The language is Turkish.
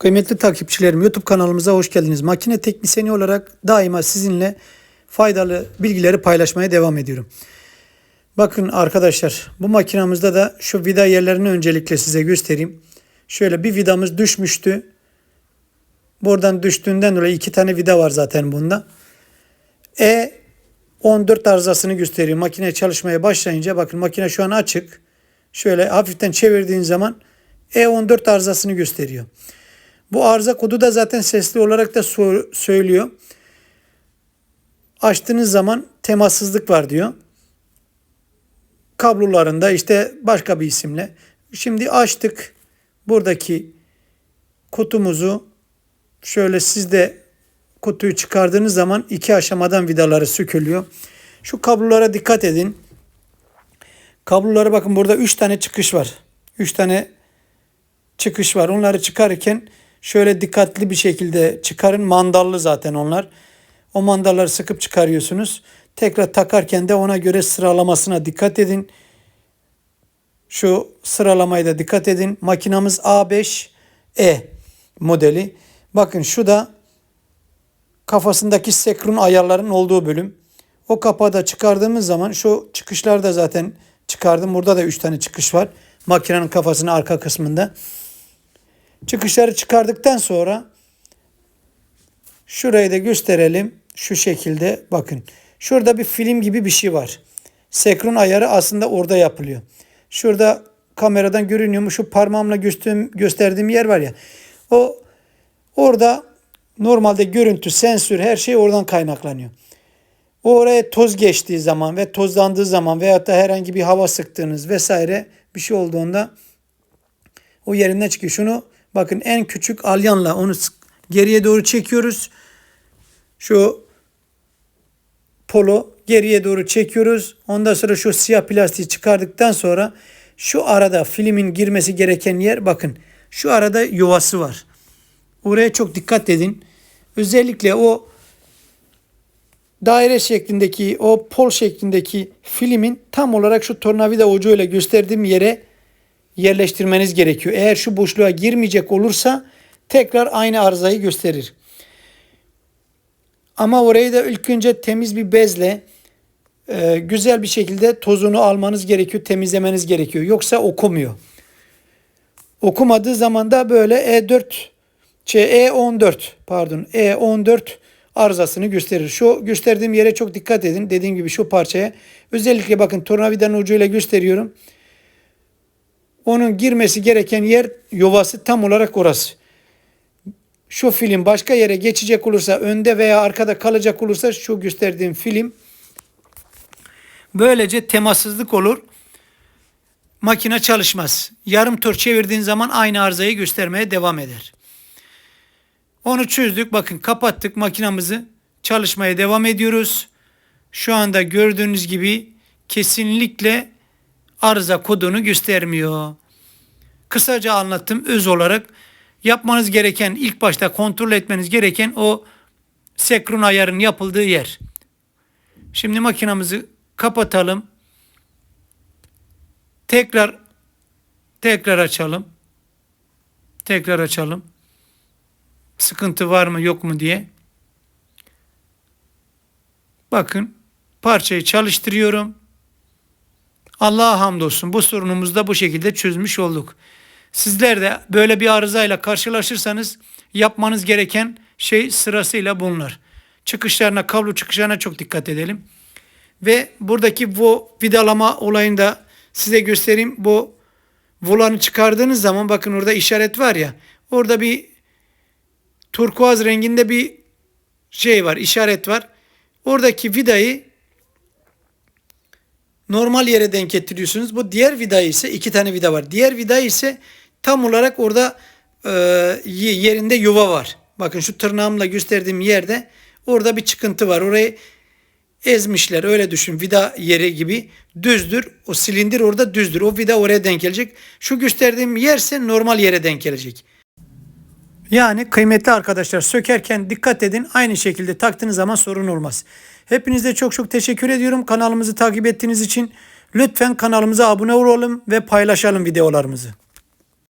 Kıymetli takipçilerim YouTube kanalımıza hoş geldiniz. Makine teknisyeni olarak daima sizinle faydalı bilgileri paylaşmaya devam ediyorum. Bakın arkadaşlar bu makinamızda da şu vida yerlerini öncelikle size göstereyim. Şöyle bir vidamız düşmüştü. Buradan düştüğünden dolayı iki tane vida var zaten bunda. E 14 arızasını gösteriyor. Makine çalışmaya başlayınca bakın makine şu an açık. Şöyle hafiften çevirdiğin zaman E14 arızasını gösteriyor. Bu arıza kodu da zaten sesli olarak da so- söylüyor. Açtığınız zaman temassızlık var diyor. Kablolarında işte başka bir isimle. Şimdi açtık buradaki kutumuzu. Şöyle siz de kutuyu çıkardığınız zaman iki aşamadan vidaları sökülüyor. Şu kablolara dikkat edin. Kablolara bakın burada 3 tane çıkış var. 3 tane çıkış var. Onları çıkarırken şöyle dikkatli bir şekilde çıkarın. Mandallı zaten onlar. O mandalları sıkıp çıkarıyorsunuz. Tekrar takarken de ona göre sıralamasına dikkat edin. Şu sıralamaya da dikkat edin. Makinamız A5E modeli. Bakın şu da kafasındaki sekron ayarların olduğu bölüm. O kapağı da çıkardığımız zaman şu çıkışlar da zaten çıkardım. Burada da 3 tane çıkış var. Makinenin kafasının arka kısmında. Çıkışları çıkardıktan sonra şurayı da gösterelim. Şu şekilde bakın. Şurada bir film gibi bir şey var. Sekron ayarı aslında orada yapılıyor. Şurada kameradan görünüyor mu? Şu parmağımla gösterdiğim, yer var ya. O orada normalde görüntü, sensör her şey oradan kaynaklanıyor. O oraya toz geçtiği zaman ve tozlandığı zaman veyahut da herhangi bir hava sıktığınız vesaire bir şey olduğunda o yerinden çıkıyor. Şunu bakın en küçük alyanla onu geriye doğru çekiyoruz. Şu polo geriye doğru çekiyoruz. Ondan sonra şu siyah plastiği çıkardıktan sonra şu arada filmin girmesi gereken yer bakın şu arada yuvası var. Oraya çok dikkat edin. Özellikle o daire şeklindeki o pol şeklindeki filmin tam olarak şu tornavida ucuyla gösterdiğim yere yerleştirmeniz gerekiyor. Eğer şu boşluğa girmeyecek olursa tekrar aynı arızayı gösterir. Ama orayı da ilk önce temiz bir bezle e, güzel bir şekilde tozunu almanız gerekiyor, temizlemeniz gerekiyor. Yoksa okumuyor. Okumadığı zaman da böyle E4 şey E14 pardon E14 arızasını gösterir. Şu gösterdiğim yere çok dikkat edin. Dediğim gibi şu parçaya özellikle bakın tornavidanın ucuyla gösteriyorum. Onun girmesi gereken yer yuvası tam olarak orası. Şu film başka yere geçecek olursa önde veya arkada kalacak olursa şu gösterdiğim film böylece temassızlık olur. Makine çalışmaz. Yarım tur çevirdiğin zaman aynı arızayı göstermeye devam eder. Onu çözdük. Bakın kapattık makinamızı. Çalışmaya devam ediyoruz. Şu anda gördüğünüz gibi kesinlikle arıza kodunu göstermiyor. Kısaca anlattım öz olarak. Yapmanız gereken ilk başta kontrol etmeniz gereken o sekron ayarın yapıldığı yer. Şimdi makinamızı kapatalım. Tekrar tekrar açalım. Tekrar açalım sıkıntı var mı yok mu diye. Bakın parçayı çalıştırıyorum. Allah'a hamdolsun bu sorunumuzu da bu şekilde çözmüş olduk. Sizler de böyle bir arızayla karşılaşırsanız yapmanız gereken şey sırasıyla bunlar. Çıkışlarına, kablo çıkışlarına çok dikkat edelim. Ve buradaki bu vidalama olayında size göstereyim. Bu volanı çıkardığınız zaman bakın orada işaret var ya. Orada bir turkuaz renginde bir şey var, işaret var. Oradaki vidayı normal yere denk getiriyorsunuz. Bu diğer vida ise iki tane vida var. Diğer vida ise tam olarak orada e, yerinde yuva var. Bakın şu tırnağımla gösterdiğim yerde orada bir çıkıntı var. Orayı ezmişler öyle düşün vida yeri gibi düzdür. O silindir orada düzdür. O vida oraya denk gelecek. Şu gösterdiğim yerse normal yere denk gelecek. Yani kıymetli arkadaşlar sökerken dikkat edin. Aynı şekilde taktığınız zaman sorun olmaz. Hepinize çok çok teşekkür ediyorum. Kanalımızı takip ettiğiniz için lütfen kanalımıza abone olalım ve paylaşalım videolarımızı.